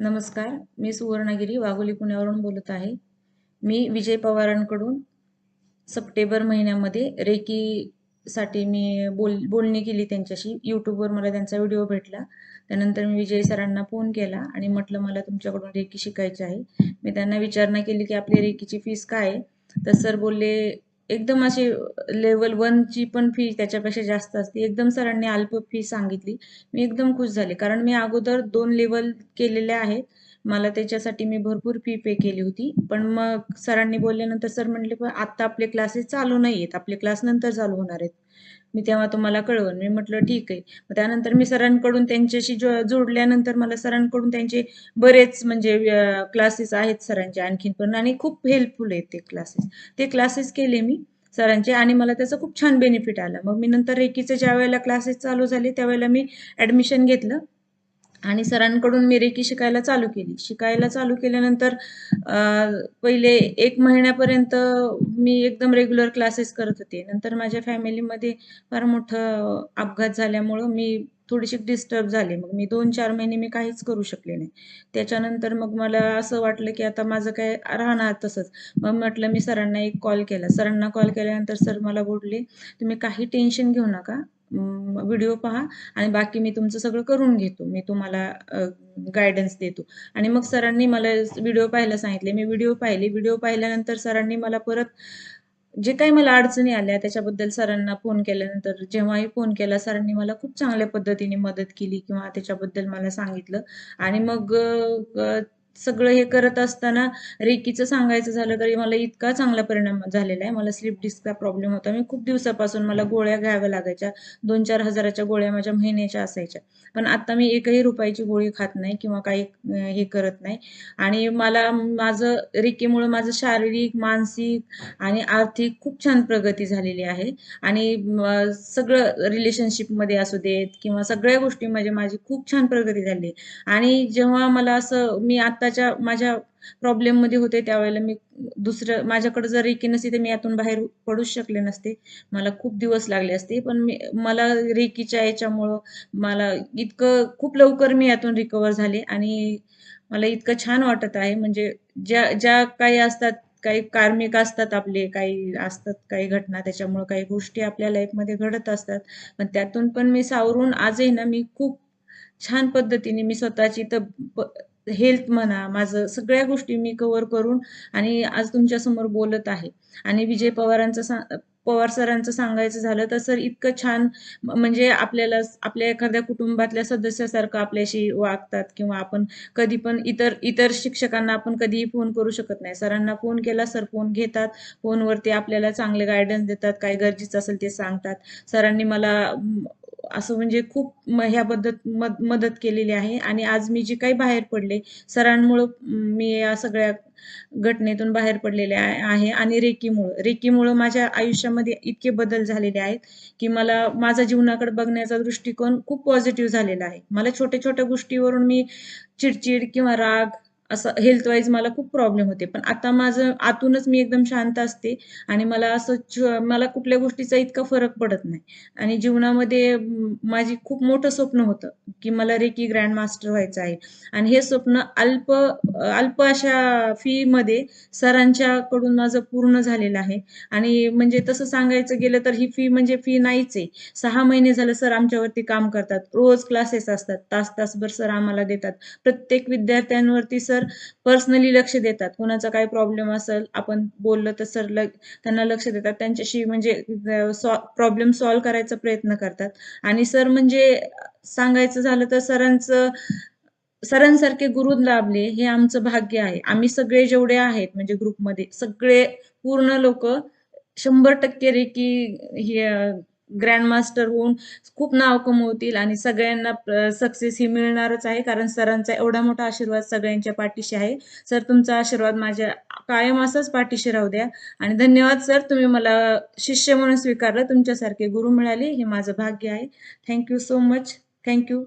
नमस्कार मी सुवर्णगिरी वाघोली पुण्यावरून बोलत आहे. मी विजय पवारांकडून सप्टेंबर महिन्यामध्ये रेकीसाठी मी बोल बोलणी केली त्यांच्याशी. यूट्यूबवर मला त्यांचा व्हिडिओ भेटला. त्यानंतर मी विजय सरांना फोन केला आणि म्हटलं मला तुमच्याकडून रेकी शिकायची आहे. मी त्यांना विचारणा केली की आपली रेकीची फीस काय आहे? तर सर बोलले एकदम अशी लेवल वनची पण फी त्याच्यापेक्षा जास्त असते. एकदम सरांनी अल्प फी सांगितली. मी एकदम खुश झाले. कारण मी अगोदर दोन लेवल केलेल्या आहेत. मला त्याच्यासाठी मी भरपूर फी पे केली होती. पण मग सरांनी बोलल्यानंतर सर म्हटले पण आत्ता आपले क्लासेस चालू नाही आहेत आपले क्लास नंतर चालू होणार आहेत. मी तेव्हा तुम्हाला कळवून मी म्हटलं ठीक आहे. मग त्यानंतर मी सरांकडून त्यांच्याशी जो जोडल्यानंतर मला सरांकडून त्यांचे बरेच म्हणजे क्लासेस आहेत सरांचे आणखीन पण आणि खूप हेल्पफुल आहेत ते क्लासेस ते क्लासेस केले मी सरांचे आणि मला त्याचा खूप छान बेनिफिट आला. मग मी नंतर रेकीचे ज्या वेळेला क्लासेस चालू झाले त्यावेळेला मी ॲडमिशन घेतलं. आणि सरांकडून मी रेकी शिकायला चालू केली. शिकायला चालू केल्यानंतर पहिले एक महिन्यापर्यंत मी एकदम रेग्युलर क्लासेस करत होते. नंतर माझ्या फॅमिलीमध्ये फार मोठं अपघात झाल्यामुळं मी थोडीशी डिस्टर्ब झाले. मग मी दोन चार महिने मी काहीच करू शकले नाही. त्याच्यानंतर मग मला असं वाटलं की आता माझं काय राहणार तसंच. मग म्हटलं मी सरांना एक कॉल केला. सरांना कॉल केल्यानंतर सर मला बोलले तुम्ही काही टेन्शन घेऊ नका. व्हिडिओ पहा आणि बाकी मी तुमचं सगळं करून घेतो. मी तुम्हाला गायडन्स देतो. आणि मग सरांनी मला व्हिडिओ पाहायला सांगितले. मी व्हिडिओ पाहिले. व्हिडिओ पाहिल्यानंतर सरांनी मला परत जे काही मला अडचणी आल्या त्याच्याबद्दल सरांना फोन केल्यानंतर जेव्हाही फोन केला सरांनी मला खूप चांगल्या पद्धतीने मदत केली किंवा त्याच्याबद्दल मला सांगितलं. आणि मग सगळं हे करत असताना रेकीचं सांगायचं झालं तरी मला इतका चांगला परिणाम झालेला आहे. मला स्लिप डिस्कचा प्रॉब्लेम होता. मी खूप दिवसापासून मला गोळ्या घ्याव्या लागायच्या. दोन चार हजाराच्या गोळ्या माझ्या महिन्याच्या असायच्या. पण आता मी एकही रुपयाची गोळी खात नाही किंवा काही हे करत नाही. आणि मला माझं रेकीमुळे माझं शारीरिक मानसिक आणि आर्थिक खूप छान प्रगती झालेली आहे. आणि सगळं रिलेशनशिपमध्ये असू देत किंवा सगळ्या गोष्टी म्हणजे माझी खूप छान प्रगती झाली. आणि जेव्हा मला असं मी आता स्वतःच्या माझ्या प्रॉब्लेममध्ये होते त्यावेळेला मी दुसरं माझ्याकडे जर रेकी नसती तर मी यातून बाहेर पडूच शकले नसते. मला खूप दिवस लागले असते पण मी मला रेकीच्या याच्यामुळं मला इतकं खूप लवकर मी यातून रिकवर झाले आणि मला इतकं छान वाटत आहे. म्हणजे ज्या ज्या काही असतात काही कार्मिक असतात आपले काही असतात काही घटना त्याच्यामुळे काही गोष्टी आपल्या लाईफमध्ये घडत असतात. पण त्यातून पण मी सावरून आजही ना मी खूप छान पद्धतीने मी स्वतःची तर हेल्थ म्हणा माझं सगळ्या गोष्टी मी कवर करून आणि आज तुमच्यासमोर बोलत आहे. आणि विजय पवारांचं सा पवार सरांचं सांगायचं झालं तर सर इतकं छान म्हणजे आपल्याला आपल्या एखाद्या कुटुंबातल्या सदस्यासारखं आपल्याशी वागतात किंवा आपण कधी पण इतर इतर शिक्षकांना आपण कधीही फोन करू शकत नाही. सरांना फोन केला सर फोन घेतात फोनवरती आपल्याला चांगले गायडन्स देतात काय गरजेचं असेल ते सांगतात. सरांनी मला असं म्हणजे खूप ह्याबद्दल मद मदत केलेली आहे. आणि आज मी जे काही बाहेर पडले सरांमुळं मी या सगळ्या घटनेतून बाहेर पडलेले आहे. आणि रेकीमुळं रेकीमुळं माझ्या आयुष्यामध्ये इतके बदल झालेले आहेत की मला माझा जीवनाकडे बघण्याचा दृष्टिकोन खूप पॉझिटिव्ह झालेला आहे. मला छोट्या छोट्या गोष्टीवरून मी चिडचिड किंवा राग असं हेल्थ वाईज मला खूप प्रॉब्लेम होते. पण आता माझं आतूनच मी एकदम शांत असते आणि मला असं मला कुठल्या गोष्टीचा इतका फरक पडत नाही. आणि जीवनामध्ये माझी खूप मोठं स्वप्न होतं की मला रेकी ग्रँड मास्टर व्हायचं आहे. आणि हे स्वप्न अल्प अल्प अशा फीमध्ये सरांच्याकडून माझं पूर्ण झालेलं आहे. आणि म्हणजे तसं सांगायचं गेलं तर ही फी म्हणजे फी नाहीच आहे. सहा महिने झालं सर आमच्यावरती काम करतात. रोज क्लासेस असतात. तास तासभर सर आम्हाला देतात. प्रत्येक विद्यार्थ्यांवरती सर पर्सनली लक्ष देतात. कोणाचा काय प्रॉब्लेम असेल आपण बोललं तर सर ल त्यांना लक्ष देतात. त्यांच्याशी म्हणजे सॉ प्रॉब्लेम सॉल्व करायचा प्रयत्न करतात. आणि सर म्हणजे सांगायचं झालं तर सरांचं सरांसारखे गुरु लाभले हे आमचं भाग्य आहे. आम्ही सगळे जेवढे आहेत म्हणजे ग्रुपमध्ये सगळे पूर्ण लोक शंभर टक्के रेकी हे ग्रँडमास्टर होऊन खूप नाव कमवतील आणि सगळ्यांना सक्सेस ही मिळणारच आहे. कारण सरांचा एवढा मोठा आशीर्वाद सगळ्यांच्या पाठीशी आहे. सर तुमचा आशीर्वाद माझ्या कायम असाच पाठीशी राहू द्या. आणि धन्यवाद सर. तुम्ही मला शिष्य म्हणून स्वीकारलं. तुमच्यासारखे गुरु मिळाले हे माझं भाग्य आहे. Thank you so much thank you